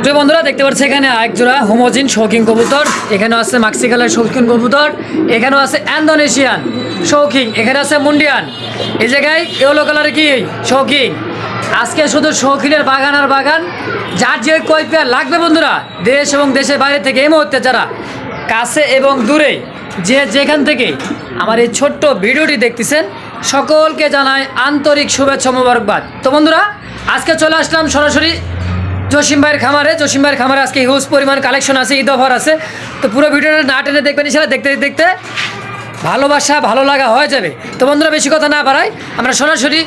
প্রিয় বন্ধুরা, দেখতে পাচ্ছি এখানে এক জোড়া হোমোজিন শৌখিন কবুতর। এখানে আছে মাক্সিকালের শৌখিন কবুতর, এখানেও আছে ইন্দোনেশিয়ান শৌখিন, এখানে আছে মুন্ডিয়ান। এই জায়গায় ইয়েলো কালারের কি? শৌখিন। আজকে শুধু শৌখিনের বাগান আর বাগান, যার যে কয় পেয়ার লাগবে বন্ধুরা, দেশ এবং দেশের বাইরে থেকে এই মুহূর্তে যারা কাছে এবং দূরে যে যেখান থেকে আমার এই ছোট্ট ভিডিওটি দেখতেছেন, সকলকে জানাই আন্তরিক শুভেচ্ছা মোবারকবাদ। তো বন্ধুরা, আজকে চলে আসলাম সরাসরি জসিম ভাইয়ের খামারে জসিম ভাইয়ের খামারে আজকে হিউজ পরিমাণ কালেকশন আছে ঈদ অফার আছে। তো পুরো ভিডিওটা না টেনে দেখবেন সেটা দেখতে দেখতে ভালোবাসা ভালো লাগা হয়ে যাবে। তো বন্ধুরা বেশি কথা না বাড়াই আমরা সরাসরি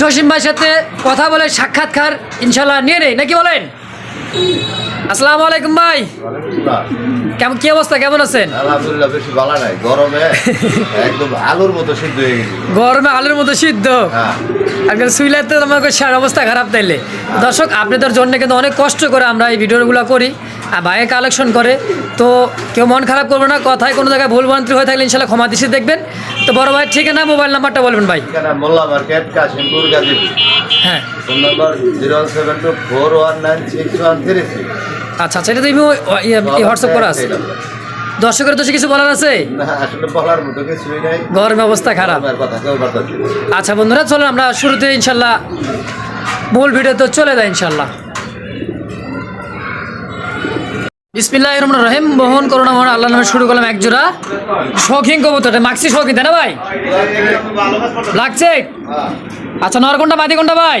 জসিম ভাইয়ের সাথে কথা বলে সাক্ষাৎকার ইনশাল্লাহ নিয়ে নেই। নাকি বলেন? আসসালামু আলাইকুম ভাই। কেমন কি অবস্থা? কেমন আছেন? আলহামদুলিল্লাহ বেশি ভালো নাই। গরমে একদম আলুর মতো সিদ্ধ হয়ে গেছি। গরমে আলুর মতো সিদ্ধ? হ্যাঁ। আজকাল সুইলাতে আমাকে সার অবস্থা খারাপ তাইলে। দর্শক আপনাদের জন্য কিন্তু অনেক কষ্ট করে আমরা এই ভিডিওগুলো করি আর বাইরে কালেকশন করে। তো কেউ মন খারাপ করবে না কথায় কোনো জায়গায় ভুল ভ্রান্তি হয়ে থাকলে ইনশাল্লাহ ক্ষমা দিশে দেখবেন। তো বড় ভাই ঠিক ঠিকানা মোবাইল নাম্বারটা বলবেন ভাই। মোল্লা মার্কেট কাশিমপুর গাজীপুর। হ্যাঁ। Phone number zero seven two four one nine six one three three. আচ্ছা আচ্ছা এটা তো হোয়াটসঅ্যাপ করা আছে। দর্শকের তো কিছু বলার আছে? গরমের অবস্থা খারাপ। আচ্ছা বন্ধুরা চলো আমরা শুরুতে ইনশাল্লাহ মূল ভিডিও তো চলে যায় ইনশাল্লাহ। বিসমিল্লাহ রহমান রহিম মোহন করোনা মোহন আল্লাহ নামে শুরু করলাম এক জোড়া শৌখিন কবুতর। এটা মাক্সি শৌখিন তাই না ভাই? লাগছে। আচ্ছা নর কোনটা মাদি কোনটা ভাই?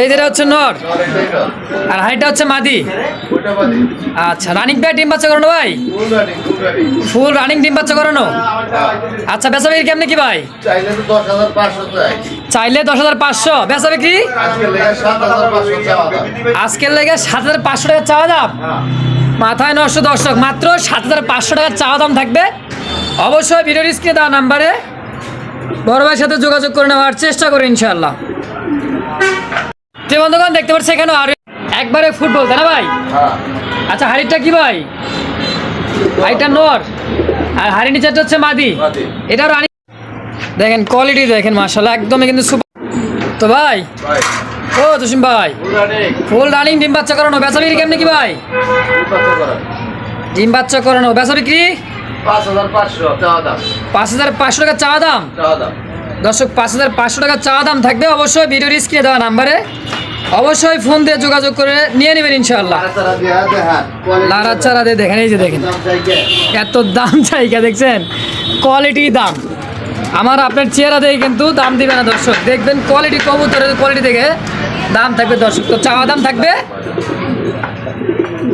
এই যেটা হচ্ছে আর হচ্ছে আচ্ছা রানিং বাচ্চা করানো ভাই? ফুল রানিং করানো? আচ্ছা কি ভাই? চাইলে দশ হাজার পাঁচশো। বেচা বিক্রি? আজকের লেগে সাত হাজার পাঁচশো টাকা চাওয়া দাম। মাথায় নশো দর্শক, মাত্র সাত হাজার পাঁচশো টাকা চাওয়া দাম থাকবে। অবশ্যই ভিডিওর স্ক্রিনে দেওয়া নাম্বারে। বড় সাথে যোগাযোগ করে নেওয়ার চেষ্টা করি ইনশাল্লাহ যে বন্ধুগণ দেখতে পাচ্ছি এখানে আর একবারে ফুটবল তাই না ভাই? হ্যাঁ। আচ্ছা হাড়িটা কি ভাই? হাড়িটা নর আর হাড়ি নিচেরটা হচ্ছে মাদি। এটা রানি দেখেন কোয়ালিটি দেখেন মার্শাল্লাহ একদমই কিন্তু সুপার তো ভাই? ও জসিম ভাই। ফুল রানিং ডিম বাচ্চা করানো। বেচা বিক্রি কেমনি কি ভাই? ডিম বাচ্চা করানো। বেচা বিক্রি? পাঁচ হাজার পাঁচশো দাম। পাঁচ হাজার পাঁচশো টাকা চাওয়া দাম? দাম। দর্শক পাঁচ হাজার পাঁচশো টাকা চাওয়া দাম থাকবে। অবশ্যই ভিডিওর স্ক্রিনে দেওয়া নাম্বারে। অবশ্যই ফোন দিয়ে যোগাযোগ করে নিয়ে নেবেন ইনশাল্লাহ দিয়া লারা চারা দিয়ে দেখেন এই যে দেখেন। এত দাম চাইকা দেখছেন? কোয়ালিটি দাম। আমার আপনার চেহারা দেখে কিন্তু দাম দিবে না দর্শক। দেখবেন কোয়ালিটি কবুতরের কোয়ালিটি দেখে দাম থাকবে দর্শক। তো চাওয়া দাম থাকবে?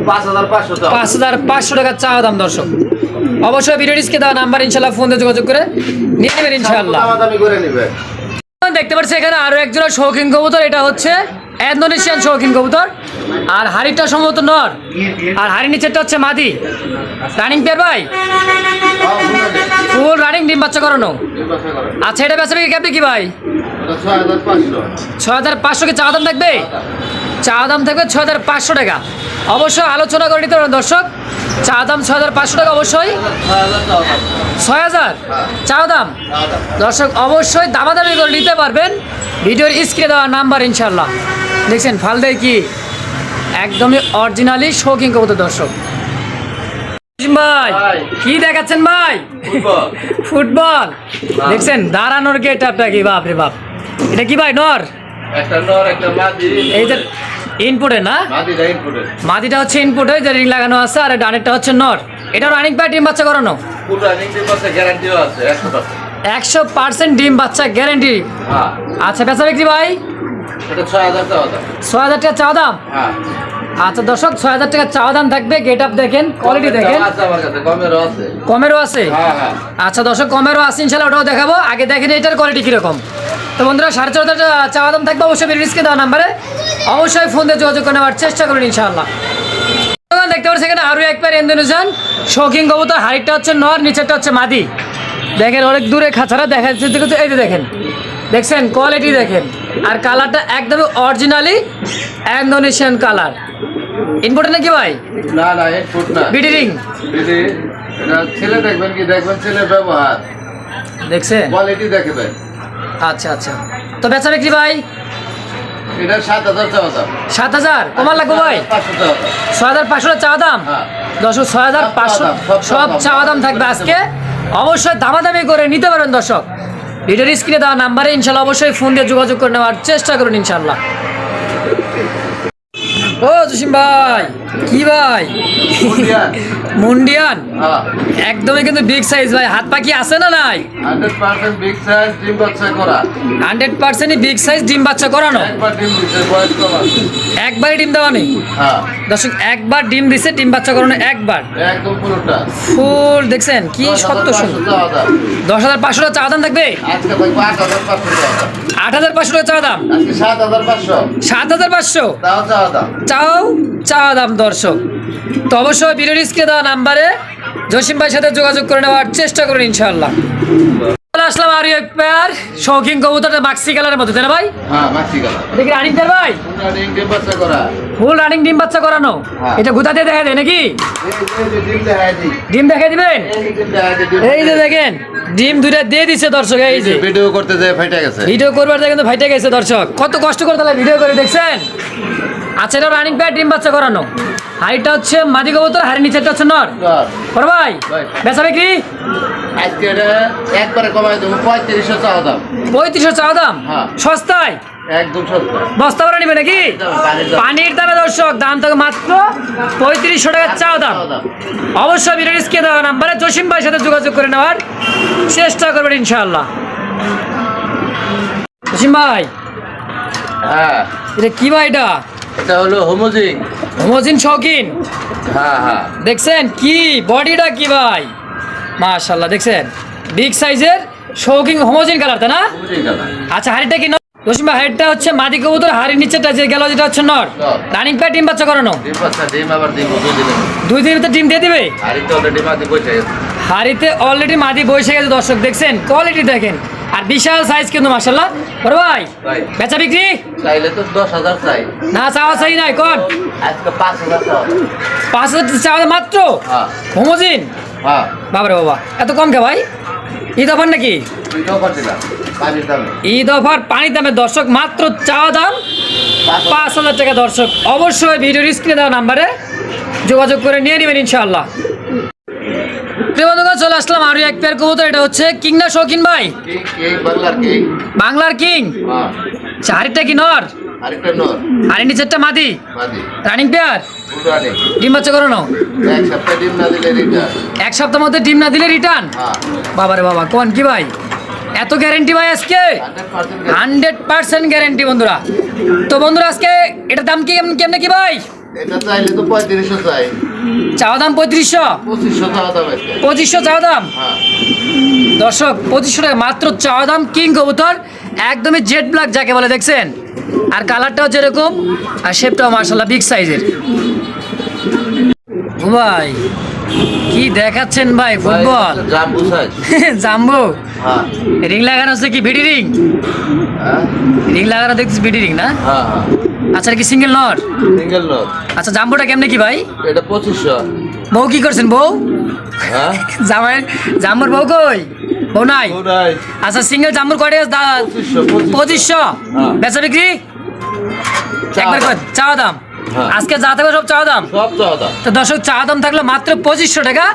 পাঁচ হাজার পাঁচশো টাকা চাওয়া দাম দর্শক। অবশ্যই ভিডিও ডিসকে দেওয়া নাম্বার ইনশাল্লাহ ফোন দিয়ে যোগাযোগ করে নিয়ে নেবেন ইনশাআল্লাহ। দামাদামি করে নিবে। দেখতে পাচ্ছি এখানে আরও একজোড়া শৌখিন কবুতর এটা হচ্ছে ইন্দোনেশিয়ান শৌখিন কবুতর। আর হাড়িটা সম্ভবত নর। আর হাড়ি নিচেরটা হচ্ছে মাদি। রানিং পেয়ার ভাই? ফুল রানিং ডিম বাচ্চা করানো। আচ্ছা এটা বেচা বিক্রি কি ভাই? ছয় হাজার পাঁচশো। ছয় হাজার পাঁচশো কি চা দাম থাকবে? চা দাম থাকবে ছয় হাজার পাঁচশো টাকা। অবশ্যই আলোচনা করে নিতে পারেন দর্শক। চা দাম ছয় হাজার পাঁচশো টাকা অবশ্যই। ছয় হাজার চা দাম দর্শক অবশ্যই দামাদামি করে নিতে পারবেন। ভিডিওর স্ক্রিনে দেওয়া নাম্বার ইনশাল্লাহ দেখছেন ফালদে কি? একদমই অরিজিনালি শৌখিন কবুতর দর্শক। ভাই ভাই। কি দেখাচ্ছেন ভাই? ফুটবল। ফুটবল। দেখছেন দাঁড়ানোর গেট আপটা কি? বাপ রে বাপ। এটা কি ভাই নর? একটা নর একটা মাদি। এই যে ইনপুটে না? মাদিটা ইনপুটের মাদিটা হচ্ছে ইনপুটে যে রিং লাগানো আছে আর ডানেরটা হচ্ছে নর। এটা রানিং ডিম বাচ্চা করানো? পুরো নিংটি পাশে গ্যারান্টিও আছে একশো পার্সেন্ট একশো পার্সেন্ট ডিম বাচ্চা গ্যারেন্টি হ্যাঁ। আচ্ছা বেচা বিক্রি ভাই? ছয় হাজার দাম। টাকা চাওয়া দাম? হ্যাঁ। আচ্ছা দর্শক ছয় হাজার টাকা চাওয়া দাম থাকবে গেট আপ দেখেন কোয়ালিটি দেখেন। কমেরও আছে। হ্যাঁ আচ্ছা দর্শক কমেরও আছে ইনশাল্লাহ ওটাও দেখাবো। আগে দেখেন এটার কোয়ালিটি কীরকম। তো বন্ধুরা সাড়ে চার হাজার চাওয়া দাম থাকবে অবশ্যই রিস্কে দেওয়া নাম্বারে। অবশ্যই ফোন দিয়ে যোগাযোগ করে নেওয়ার চেষ্টা করুন ইনশাআল্লাহ। দেখতে পাচ্ছি এখানে আরও একবার ইন্দোনেশিয়ান শৌখিন কবুতর হাইটটা হচ্ছে নর নিচেরটা হচ্ছে মাদি। দেখেন অনেক দূরে খাঁচারা দেখা যাচ্ছে এই যে দেখেন। দেখছেন কোয়ালিটি দেখেন। আর কালারটা একদমই অরিজিনালি ইন্দোনেশিয়ান কালার ইনপুটে নাকি ভাই? না না ফুট না। বিডি ছেলে দেখবেন কি? দেখবেন ছেলের ব্যবহার। দেখছেন? কোয়ালিটি দেখবেন। আচ্ছা আচ্ছা। তো বেচা বিক্রি ভাই? সাত হাজার কমার লাগবো ভাই? ছয় হাজার পাঁচশো চাওয়া দাম? হ্যাঁ। দর্শক ছয় হাজার পাঁচশো সব। চাওয়া দাম থাকবে আজকে। অবশ্যই দামাদামি করে নিতে পারেন দর্শক। ভিডিওর স্ক্রিনে দেওয়া নাম্বারে ইনশাল্লাহ অবশ্যই ফোন দিয়ে যোগাযোগ করে নেওয়ার চেষ্টা করুন ইনশাল্লাহ। ও জসিম ভাই কি ভাই? মুন্ডিয়ান। হ্যাঁ। একদমই কিন্তু বিগ সাইজ ভাই হাত পা কি আছে না নাই? হান্ড্রেড পার্সেন্টই বিগ সাইজ ডিম বাচ্চা করানো? একবারই ডিম দেওয়া নেই? হ্যাঁ। দর্শক একবার ডিম দিছে ডিম বাচ্চা করানো একবার। একদম পুরোটা। ফুল দেখছেন কি সত্য সুন্দর। দশ হাজার পাঁচশো টাকা চা দাম থাকবে? আট হাজার পাঁচশো টাকা চা দাম। সাত হাজার পাঁচশো। সাত হাজার পাঁচশো? তাও চাওয়া দাম। চাও চা দাম দর্শক। তো অবশ্যই বিরোধীকে দেওয়া নাম্বারে জসিম ভাইয়ের সাথে যোগাযোগ করে নেওয়ার চেষ্টা করুন ইনশাল্লাহ আসলাম আর এক পেয়ার শৌখিন কবুতরটা মাক্সি কালারের মধ্যে তাই না ভাই? হ্যাঁ দেখি রানিং পেয়ার ভাই। ডিম বাচ্চা করা। ফুল রানিং ডিম বাচ্চা করানো। হ্যাঁ। এটা গুতা দিয়ে দেখা দেয় নাকি ডিম দেখে দিবেন? এই যে। দেখেন ডিম দুইটা দিয়ে দিচ্ছে দর্শক এই যে। ভিডিও করতে যে ফেটে গেছে। ভিডিও করবার দেখেন তো ভাইটা গেছে দর্শক। কত কষ্ট করে তাহলে ভিডিও করে দেখছেন? আচ্ছা এটা রানিং প্যাড ডিম বাচ্চা করানো। হাইটটা হচ্ছে মাদি কবুতর হাড়ি নিচেরটা হচ্ছে নর। ভাই ভাই। বেচা বিক্রি? আজকে এটা একবারে কমাই দেবো পঁয়ত্রিশশো চাওয়া দাম। পঁয়ত্রিশশো চাওয়া দাম? হ্যাঁ। সস্তায়? একদম সস্তা বস্তা করে নিবে নাকি? পানির দামে দর্শক। দাম থাকে মাত্র পঁয়ত্রিশশো টাকা চাওয়া দাম। অবশ্যই স্কে দেওয়া নাম্বারে জসিম ভাইয়ের সাথে যোগাযোগ করে নেওয়ার চেষ্টা করবেন ইনশাআল্লাহ। জসিম ভাই হ্যাঁ। এটা কি ভাই এটা? এটা হলো হোমোজিং। হোমোজিন শৌখিন। হ্যাঁ হ্যাঁ। দেখছেন কি বডিটা কি ভাই? মাশাল্লাহ দেখছেন? বিগ সাইজের শৌকিং হোমোজিন কালার তাই না? আচ্ছা হাড়িটা কি রসিমা হাড়িটা হচ্ছে মাদি কবুতর হাড়ির নিচেটা যে গেল যেটা হচ্ছে নর। রানিং প্যাড ডিম বাচ্চা করানো? দুই দিনের ভিতরে ডিম দিয়ে দিবে? হাড়িতে অলরেডি মাদি বসে গেছে। দর্শক দেখছেন? কোয়ালিটি দেখেন। আর বিশাল সাইজ কিন্তু মাশাল্লাহ বড় ভাই। বেচা বিক্রি? চাইলে তো দশ হাজার চাই। না চাওয়া চাই নাই কন? আজকে পাঁচ হাজার চাওয়া। পাঁচ হাজার চাওয়া মাত্র? হোমোজিন হ্যাঁ বাবারে বাবা এত কম কে ভাই? ঈদ অফার নাকি? ঈদ অফার পানি দামে। দর্শক মাত্র চাওয়া দাম পাঁচ হাজার- টাকা দর্শক। অবশ্যই ভিডিওর স্ক্রিনে দেওয়া নাম্বারে যোগাযোগ করে নিয়ে নেবেন ইনশাআল্লাহ। প্রিয় চলে আসলাম আরও এক পেয়ার কবুতর এটা হচ্ছে কিংনা শৌখিন ভাই। কিং কিং বাংলার কিং? বাংলার কিং? হ্যাঁ। চারিটা কি নর? আরেকটা নর আর নিচেরটা মাদি? মাদি। রানিং পেয়ার ডিম বাচ্চা করানো এক সপ্তাহ ডিম না দিলে রিটার্ন এক সপ্তাহের মধ্যে ডিম না দিলে রিটার্ন হ্যাঁ। বাবারে বাবা কোন কি ভাই? এত গ্যারেন্টি ভাই আজকে? হান্ড্রেড পার্সেন্ট গ্যারেন্টি বন্ধুরা। তো বন্ধুরা আজকে এটার দাম কি কেমন- কি ভাই? এটা চাইলে তো পঁয়ত্রিশশো চাই। চাওয়া দাম পঁয়ত্রিশশো? পঁচিশশো চাওয়া দাম আজকে। পঁচিশশো চাওয়া দাম? হ্যাঁ। দর্শক পঁচিশশো টাকা মাত্র চাওয়া দাম কিং কবুতর। একদমই জেড ব্ল্যাক যাকে বলে দেখছেন? আর কালারটাও যেরকম আর শেপটাও মার্শাল্লাহ বিগ সাইজের ভাই কি দেখাচ্ছেন ভাই ফুটবল? জাম্বো? হ্যাঁ। রিং লাগানো হচ্ছে কি বিডি রিং হ্যাঁ। রিং লাগানো দেখছিস বিডি রিং না? হ্যাঁ হ্যাঁ। আচ্ছা কি সিঙ্গেল নট সিঙ্গেল নট আচ্ছা জাম্বোটা কেমনে কি ভাই? এটা পঁচিশশো। বউ কি করছেন বউ? হ্যাঁ। জামাই জাম্বুর বউ কই? বউ নাই আচ্ছা সিঙ্গেল জাম্বুর কয়টা দা- পঁচিশশো হ্যাঁ। বেচা বিক্রি? চাওয়া একবার দাম। চাওয়া দাম? হ্যাঁ। আজকে যা থাকবে সব চাওয়া দাম? চাওয়া তো দর্শক চা দাম থাকলে মাত্র পঁচিশশো টাকা।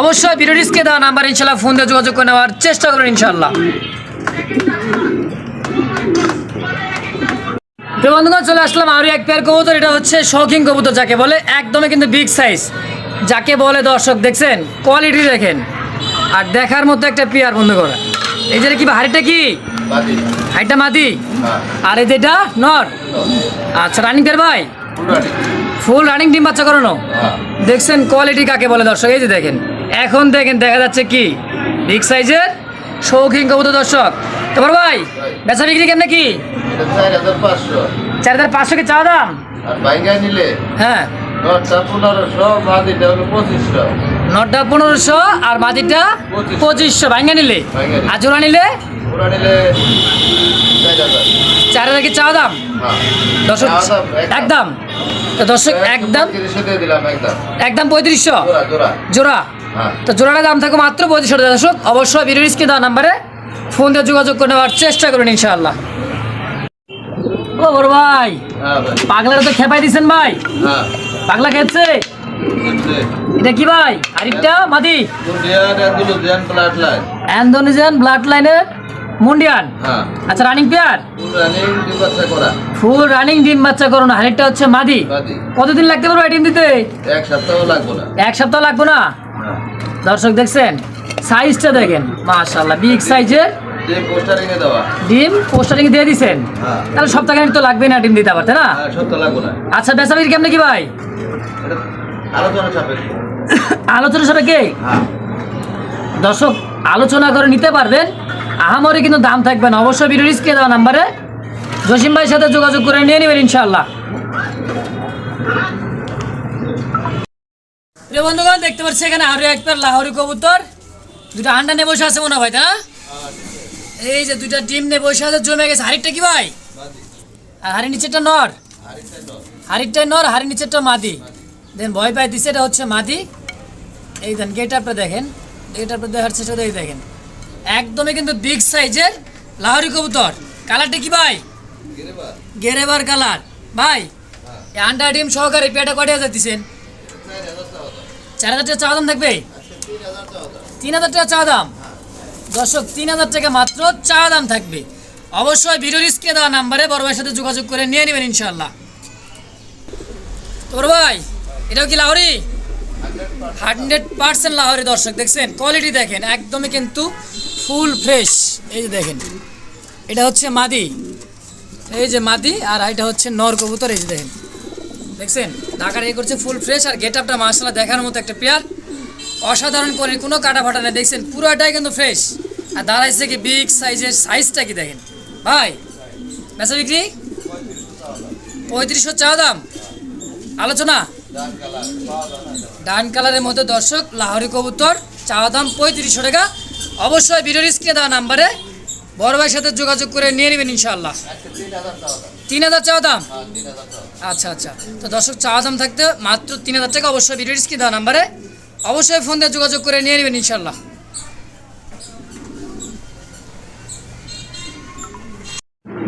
অবশ্যই বিরোধীকে দেওয়া নাম্বার ইনশাল্লাহ ফোন দিয়ে যোগাযোগ করে নেওয়ার চেষ্টা করুন ইনশাল্লাহ তো বন্ধুগণ চলে আসলাম আরও এক পেয়ার কবুতর। এটা হচ্ছে শৌখিন কবুতর যাকে বলে একদমই কিন্তু বিগ সাইজ যাকে বলে দর্শক দেখছেন? কোয়ালিটি দেখেন। আর দেখার মতো একটা পেয়ার বন্ধু করা। এই যে কি হাড়িটা কি? হাইটটা মাদি? হ্যাঁ। আর এই যেটা নর? আচ্ছা রানিং পেয়ার ভাই? ফুল রানিং ডিম বাচ্চা করানো? হ্যাঁ। দেখছেন কোয়ালিটি কাকে বলে দর্শক? এই যে দেখেন। এখন দেখেন দেখা যাচ্ছে কি? বিগ সাইজের শৌখিন কবুতর দর্শক। তোমার ভাই বেচা বিক্রি কেমনে কি? চার হাজার পাঁচশো। কি চাওয়া দাম? হ্যাঁ। পনেরোশো পঁচিশশো। নটা পনেরোশো আর মাদিটা পঁচিশশো। ভাঙ্গা নিলে? আর জোড়া নিলে? চার হাজার। কি চাওয়া দাম? দর্শক একদম। তো দর্শক একদম একদম? পঁয়ত্রিশশো জোড়া হ্যাঁ। তো জোড়াটা দাম থাকবে মাত্র পঁয়ত্রিশশো টাকা। দর্শক অবশ্যই ভিডিও স্ক্রিন দেওয়া নাম্বারে ফোন দিয়ে যোগাযোগ করে নেওয়ার চেষ্টা করুন ইনশাআল্লাহ। ও বড় ভাই হ্যাঁ ভাই। পাগলাটা তো খেপাই দিছেন ভাই। হ্যাঁ। পাগলা বুঝলে এটা কি ভাই? আরিফটা? মাদি? অ্যান্ডোনেজিয়ান ব্লাড লাইনের মুন্ডিয়ান? হ্যাঁ। আচ্ছা রানিং পেয়ার ফুল রানিং ডিম বাচ্চা করো। না হারিটা হচ্ছে মাদি। কতদিন লাগতে পারবে ডিম দিতে? এক সপ্তাহ লাগবো না। এক সপ্তাহ লাগবে না? হ্যাঁ। দর্শক দেখছেন সাইজটা দেখেন মাশাআল্লাহ বিগ সাইজের ডিম পোস্টারিং দিয়ে দিছেন। হ্যাঁ। তাহলে সপ্তাহখানিক তো লাগবে না ডিম দিতে আবার তাই না? আচ্ছা বেসাবির কেমনে কি ভাই? আলোচনা সাপেক্ষ। আলোচনা সাপেক্ষে কে? দর্শক আলোচনা করে নিতে পারবেন। আহামরি কিন্তু দাম থাকবে না। অবশ্যই ভিডিও স্ক্রিনে দেওয়া নাম্বারে জসিম ভাইয়ের সাথে যোগাযোগ করে নিয়ে নেবেন ইনশাআল্লাহ। প্রিয় বন্ধুগণ দেখতে পাচ্ছি এখানে আরও একটা লাহোরি কবুতর। দুটো আন্ডা নিয়ে বসে আছে মনে হয় তাই এই যে দুইটা ডিম নিয়ে বসে আছে জমে গেছে। হাড়িটা কি ভাই? আর হাড়ি নিচেরটা নর? হাড়িটাই নর। হাড়ি নিচেরটা মাদি। দেন ভয় পাই দিছে এটা হচ্ছে মাদি। এই দেন গেট আপটা দেখেন। গেট আপটা দেখার চেষ্টা এই দেখেন। একদমই কিন্তু বিগ সাইজের লাহরি কবুতর। কালারটা কি ভাই? গিরেবা গেরেবার কালার। ভাই আন্ডার ডিম সহকারে পেটা কটে হাজার দিচ্ছেন চার হাজার টাকা চাওয়া দাম থাকবে? তিন হাজার টাকা চাওয়া দাম? দর্শক তিন হাজার টাকা মাত্র চাওয়া দাম থাকবে। অবশ্যই ভিডিও রিস্কে দেওয়া নাম্বারে বড় ভাইয়ের সাথে যোগাযোগ করে নিয়ে নেবেন ইনশাল্লাহ তোর ভাই এটাও কি লাহরি? হান্ড্রেড পার্সেন্ট লাহরি দর্শক, দেখছেন? কোয়ালিটি দেখেন, একদমই কিন্তু ফুল ফ্রেশ এই যে দেখেন, এটা হচ্ছে মাদি। এই যে মাদি, আর এটা হচ্ছে নর কবুতর, এই যে দেখেন। দেখছেন? ঢাকার এই করছে ফুল ফ্রেশ আর গেট আপটা মার্শাল্লাহ দেখার মতো একটা পেয়ার। অসাধারণ করে কোনো কাটা ফাটা নেই। দেখছেন? পুরোটাই কিন্তু ফ্রেশ আর দাঁড়াইছে কি বিগ সাইজের সাইজটা কি দেখেন? ভাই, বেচা বিক্রি? পঁয়ত্রিশশো চা দাম। আলোচনা? ডান কালারের মধ্যে দর্শক, লাহরি কবুতর, চাওয়া দাম পঁয়ত্রিশশো টাকা। অবশ্যই ভিডিওর স্ক্রিনে দেওয়া নাম্বারে বড় ভাইয়ের সাথে যোগাযোগ করে নিয়ে নেবেন ইনশাল্লাহ তিন হাজার চাওয়া দাম? আচ্ছা আচ্ছা। তো দর্শক, চাওয়া দাম থাকতে মাত্র তিন হাজার টাকা। অবশ্যই ভিডিওর স্ক্রিনে দেওয়া নাম্বারে অবশ্যই ফোন দিয়ে যোগাযোগ করে নিয়ে নেবেন ইনশাল্লাহ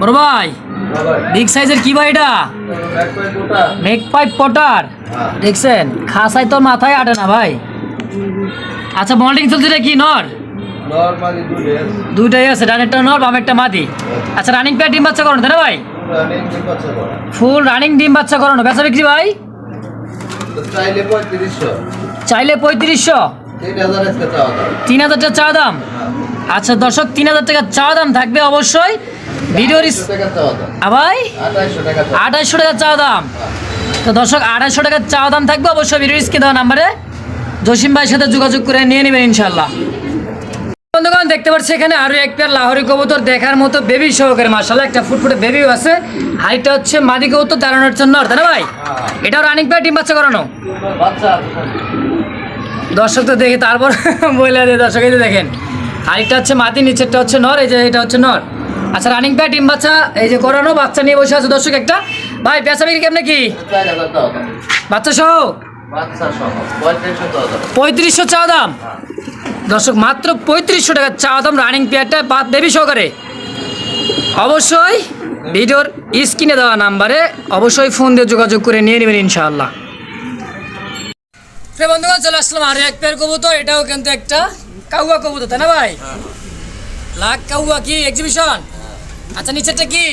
বড় ভাই বিগ সাইজের কি ভাই এটা? মেক পাইপ পটার দেখছেন? খাসাই তোর মাথায় আটে না ভাই। আচ্ছা মল্টিং চলছে কি নর? দুইটাই আছে ডানেরটা নর, বামেরটা মাদি। আচ্ছা রানিং প্যাড ডিম বাচ্চা করানো, তাই ভাই? করা ফুল রানিং ডিম বাচ্চা করানো। বেচা বিক্রি ভাই? চাইলে পঁয়ত্রিশশো। তিন হাজার টাকা চা দাম। আচ্ছা দর্শক, তিন হাজার টাকা চা দাম থাকবে অবশ্যই। ভিডিওর দাম। ভাই? আঠাইশশো টাকা চাওয়া চা দাম। তো দর্শক আড়াইশো টাকার দাম থাকবে। অবশ্যই ভিডিও স্ক্রিনে দেওয়া নাম্বারে জসিম ভাইয়ের সাথে যোগাযোগ করে নিয়ে নেবেন ইনশাল্লাহ বন্ধুগণ দেখতে পাচ্ছি এখানে আরও এক পেয়ার লাহোরি কবুতর দেখার মতো বেবি সহকারে মাসাল্লাহ একটা ফুটফুটে বেবিও আছে। হাইটটা হচ্ছে মাদি কবুতর দাঁড়ানোর জন্য তাই না ভাই? এটাও রানিং পেয়ার ডিম বাচ্চা করানো? দর্শক তো দেখে তারপর বলে দিয়ে দর্শক এই দেখেন। হাইটটা হচ্ছে মাদি নিচেরটা হচ্ছে নর এই যে এটা হচ্ছে নর। আচ্ছা রানিং প্যাড ডিম বাচ্চা এই যে করানো বাচ্চা নিয়ে বসে আছে দর্শক একটা। ভাই পেঁচা বিক্রি কেমনে কি? বাচ্চা সহ? পঁয়ত্রিশশো চা দাম। দর্শক মাত্র পঁয়ত্রিশশো টাকা চা দাম রানিং পেয়ারটা বেবি সহকারে। অবশ্যই ভিডিওর স্ক্রিনে দেওয়া নাম্বারে অবশ্যই ফোন দিয়ে যোগাযোগ করে নিয়ে নেবেন ইনশাআল্লাহ। প্রিয় বন্ধুগণ চলে আসলাম আরও এক পেয়ার কবুতর এটাও কিন্তু একটা কাউয়া কবুতর তাই না ভাই? লাখ কাউয়া কি এক্সিবিশন আচ্ছা নিচেরটা কি?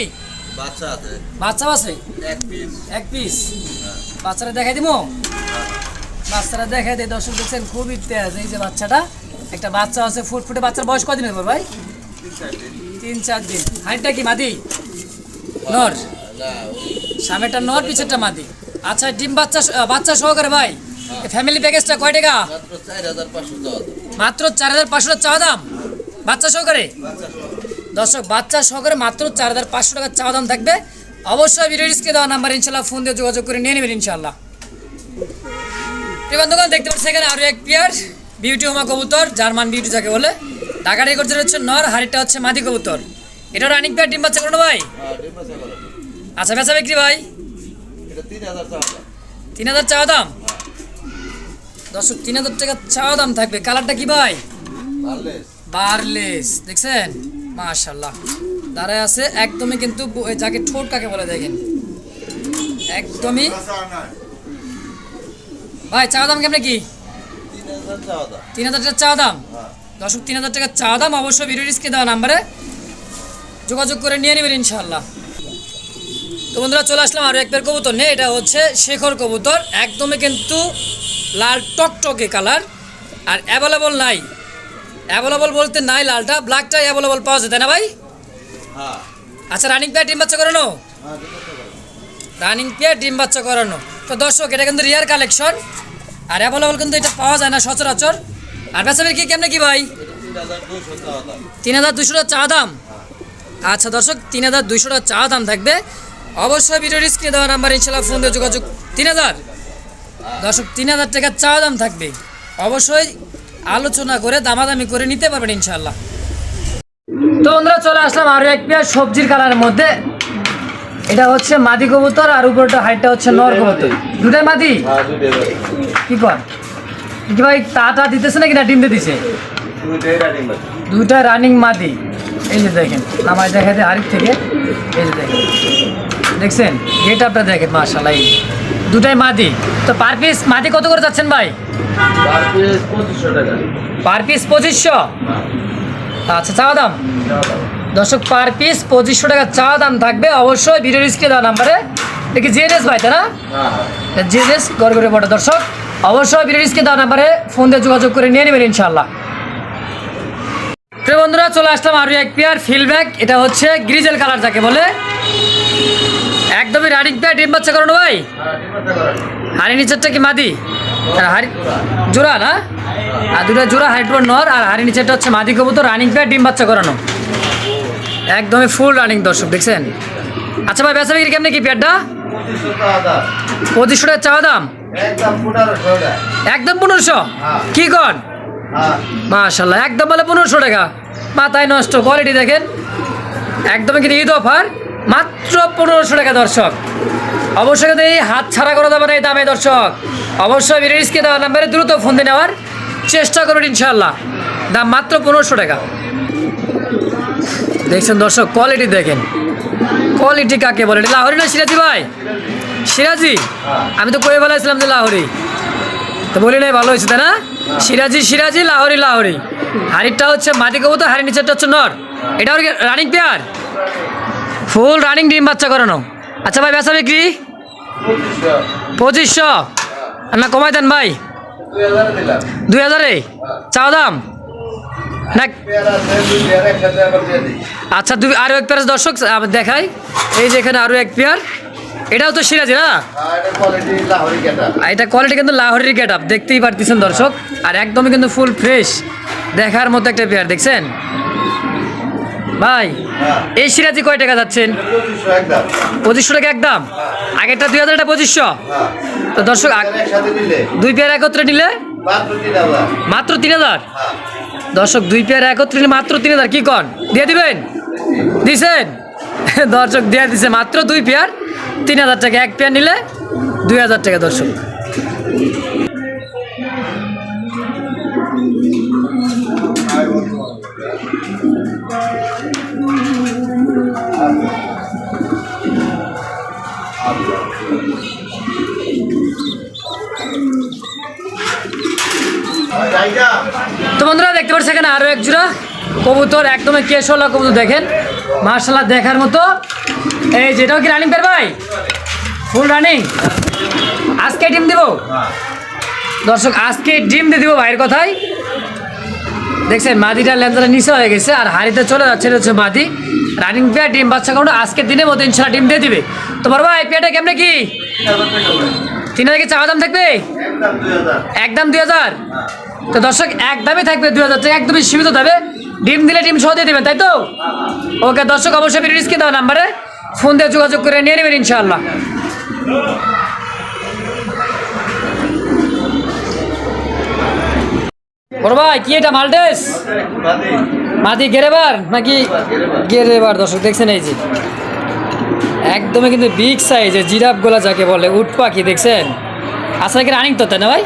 বাচ্চা আছে। বাচ্চা আছে? এক পিস এক পিস বাচ্চারা দেখাই দিব বাচ্চারা দেখাই দেয় দর্শক দেখছেন খুবই তেজ এই যে বাচ্চাটা। একটা বাচ্চা আছে ফুট ফুটে বাচ্চার বয়স কদিন হবে ভাই? তিন চার দিন। হাইটটা কি মাদি? নর? সামনেটা নর পিছেরটা মাদি? আচ্ছা ডিম বাচ্চা বাচ্চা সহকারে ভাই? ফ্যামিলি প্যাকেজটা কয় টাকা? মাত্র চার হাজার পাঁচশো চাওয়া দাম। বাচ্চা সহকারে। দর্শক বাচ্চা সহকারে মাত্র চার হাজার পাঁচশো টাকার চাওয়া দাম থাকবে। অবশ্যই ভিডিও রিস্কে দেওয়া নাম্বার ইনশাল্লাহ ফোন দিয়ে যোগাযোগ করে নিয়ে নেবেন ইনশাল্লাহ। প্রিয় বন্ধুগণ দেখতে পাচ্ছি এখানে আরও এক পেয়ার বিউটি হোমা কবুতর জার্মান বিউটি যাকে বলে। ঢাকার এই করছে হচ্ছে নর হাড়িটা হচ্ছে মাদি কবুতর। এটা রানিং পেয়ার ডিম বাচ্চা করো ভাই? হ্যাঁ আচ্ছা বেচা বিক্রি ভাই? তিন হাজার চাওয়া দাম। দর্শক তিন হাজার টাকা চাওয়া দাম থাকবে। কালারটা কি ভাই? বারলেস দেখছেন? মাশাল্লাহ দাঁড়ায় আছে, একদমই কিন্তু যাকে ঠোঁট কাকে বলে দেখেন? একদমই ভাই চা দাম কেমন কি? তিন হাজার টাকা চা দাম? দর্শক, তিন হাজার টাকা চা দাম অবশ্যই ভিডিও রিস্কে দেওয়া নাম্বারে যোগাযোগ করে নিয়ে নেবেন ইনশাল্লাহ তো বন্ধুরা, চলে আসলাম আরও একবার কবুতর নেই এটা হচ্ছে শেখর কবুতর। একদমই কিন্তু লাল টকটকে কালার আর অ্যাভেলেবল নাই। অ্যাভেলেবল বলতে নাই লালটা ব্ল্যাকটা অ্যাভেলেবল পাওয়া যায় তাই না ভাই? হ্যাঁ। আচ্ছা রানিং পেয়ার ডিম বাচ্চা করানো? রানিং পেয়ার ডিম বাচ্চা করানো। তো দর্শক এটা কিন্তু রিয়ার কালেকশন আর অ্যাভেলেবল কিন্তু এটা পাওয়া যায় না সচরাচর। আর বেচাবের কি কেমনে কি ভাই? তিন হাজার দুশো টাকা চা দাম? আচ্ছা দর্শক তিন হাজার দুশো টাকা চা দাম থাকবে। অবশ্যই ভিডিওর স্ক্রিনে দেওয়া নাম্বার ইনশাল্লাহ ফোন দিয়ে যোগাযোগ। তিন হাজার? দর্শক তিন হাজার টাকা চা দাম থাকবে। অবশ্যই আলোচনা করে দামাদামি করে নিতে পারবেন ইনশাল্লাহ তো বন্ধুরা, চলে আসলাম আরও এক পেয়ার সবজির কালারের মধ্যে। এটা হচ্ছে মাদি কবুতর আর উপরটা হাইটটা হচ্ছে নর কবুতর। দুটাই মাদি। কি কর? কি ভাই তাটা দিতেছে নাকি না ডিম দিয়ে দিছে? দুইটা রানিং মাদি। এই যে দেখেন আমার দেখাতে আরেক থেকে। এই যে দেখেন। দেখছেন? গেট আপটা দেখেন মার্শাল্লাহ এই দুটাই মাদি। তো পার পিস মাদি কত করে যাচ্ছেন ভাই? পার পিস 2500 টাকা। পার পিস পঁচিশশো? আচ্ছা চাওয়া দাম? দর্শক পার পিস পঁচিশশো টাকা চাওয়া দাম থাকবে। অবশ্যই ভিডিও স্ক্রিনে দেওয়া নাম্বারে। দেখি জিএনএস ভাই তাই না। জিএনএস গড় করে বটা। দর্শক অবশ্যই ভিডিও স্ক্রিনে দেওয়া নাম্বারে ফোন দিয়ে যোগাযোগ করে নিয়ে নেবেন ইনশাল্লাহ প্রিয় বন্ধুরা চলে আসলাম আরও এক পেয়ার ফিল ব্যাগ এটা হচ্ছে গ্রিজেল কালার যাকে বলে। একদমই রানিং পেয়ার ডিম বাচ্চা করানো ভাই? হাড়ি নিচেরটা কি মাদি? আর হাড়ি জোড়া না? আর দুটো জোড়া হাইড্রোর নর, আর হাড়ি নিচেরটা হচ্ছে মাদি কবুতর, রানিং পেয়ার ডিম বাচ্চা করানো। একদমই ফুল রানিং দর্শক, দেখছেন? আচ্ছা ভাই, বেচা বিক্রি কেমনি কি, পেয়ারটা? 2500 টাকা পঁচিশশো টাকা চাওয়া দাম? একদম 1500 টাকা। একদম পনেরোশো। কি কন। মাশাল্লাহ একদম বলে পনেরোশো টাকা। মাথায় নষ্ট কোয়ালিটি দেখেন। একদমই কিন্তু ঈদ অফার মাত্র পনেরোশো টাকা, দর্শক। অবশ্যই কিন্তু এই হাত ছাড়া করা যাবে না এই দামে, দর্শক। অবশ্যই ভিডিওসকে দেওয়ার নাম্বারে দ্রুত ফোন দিয়ে নেওয়ার চেষ্টা করবেন ইনশাল্লাহ দাম মাত্র পনেরোশো টাকা। দেখছেন দর্শক কোয়ালিটি দেখেন। কোয়ালিটি কাকে বলে? লাহরি না সিরাজি ভাই? সিরাজি? আমি তো কয়ে বলেছিলাম যে লাহরি। তো বলি নাই, ভালো হয়েছে, তাই না? সিরাজি সিরাজি, লাহরি লাহরি। হাড়িটা হচ্ছে মাটি কবুতর হাড়ি নিচেরটা হচ্ছে নর। এটা রানিং পেয়ার ফুল রানিং ডিম বাচ্চা করানো আচ্ছা ভাই বেচা বিক্রি? পঁচিশশো। না কমাই দেন ভাই। দুই হাজারে? চাও দাম? না। আচ্ছা দুই আরও এক পেয়ার দর্শক দেখাই। এই যে এখানে আরও এক পেয়ার। এটাও তো সিরাজি না। আর এটা কোয়ালিটি কিন্তু লাহোরের গেট আপ দেখতেই পারতেছেন দর্শক। আর একদমই কিন্তু ফুল ফ্রেশ দেখার মতো একটা পেয়ার দেখছেন? ভাই হ্যাঁ। এই সিরাজি কয় টাকা যাচ্ছেন? পঁচিশশো টাকা একদম? আগেরটা দুই হাজার এটা পঁচিশশো? হ্যাঁ। তো দর্শক দুই পেয়ার একত্রে নিলে? মাত্র তিন হাজার? হ্যাঁ। দর্শক দুই পেয়ার একত্রে নিলে মাত্র তিন হাজার। কি কন? দিয়ে দিবেন? দিছেন? দর্শক দিয়ে দিছে মাত্র দুই পেয়ার। তিন হাজার টাকা এক পেয়ার নিলে দুই হাজার টাকা দর্শক। তো বন্ধুরা দেখতে পাচ্ছি এখানে আরও এক জোড়া। কবুতর একদমই কেশলা কবুতর দেখেন। মার্শাল্লাহ দেখার মতো। এই যেটাও কি রানিং পেয়ার ভাই? ফুল রানিং আজকে ডিম দিব। দর্শক আজকে ডিম দিয়ে দিব ভাইয়ের কথাই। দেখছেন মাদিটা লেন্দারা নিচে হয়ে গেছে আর হাড়িতে চলে যাচ্ছে এটা হচ্ছে মাদি। রানিং পেয়ার ডিম বাচ্চা কারণ আজকের দিনের মতো ইনশাল্লাহ ডিম দিয়ে দিবে। তো বড় ভাই পেয়ারটা কেমনে কি? 3000 টাকা তিন হাজার কি চাওয়া দাম থাকবে? একদম 2000 একদম দুই হাজার। তো দর্শক, একদমই থাকবে দুই হাজার টাকা, একদমই সীমিত থাকবে। ডিম দিলে ডিম সহ দিয়ে দেবেন, তাই তো? ওকে দর্শক, অবশ্যই ভিডিও স্ক্রিন দেওয়া নাম্বারে ফোন দিয়ে যোগাযোগ করে নিয়ে নেবেন, ইনশাআল্লাহ। বড় ভাই, কি এটা, মালটেস। মাটি গেরেবার নাকি গেরেবার? দর্শক, দেখছেন এই যে। একদমই কিন্তু বিগ সাইজ জিরাফ গোলা যাকে বলে উট পাখি দেখছেন? আসলে কি রানিং তো, তাই না ভাই?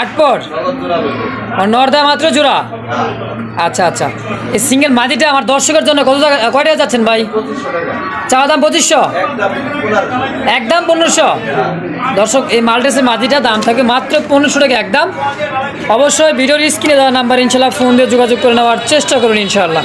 আট পর? নর্দা মাত্র জোড়া। আচ্ছা আচ্ছা। এই সিঙ্গেল মাদিটা আমার দর্শকের জন্য কত টাকা কয় যাচ্ছেন ভাই? চাওয়া দাম পঁচিশশো? একদম পনেরোশো? দর্শক, এই মাল্টেসের মাদিটা দাম থাকে মাত্র পনেরোশো টাকা একদম অবশ্যই ভিডিওর স্ক্রিনে দেওয়া নাম্বার ইনশাল্লাহ ফোন দিয়ে যোগাযোগ করে নেওয়ার চেষ্টা করুন ইনশাল্লাহ।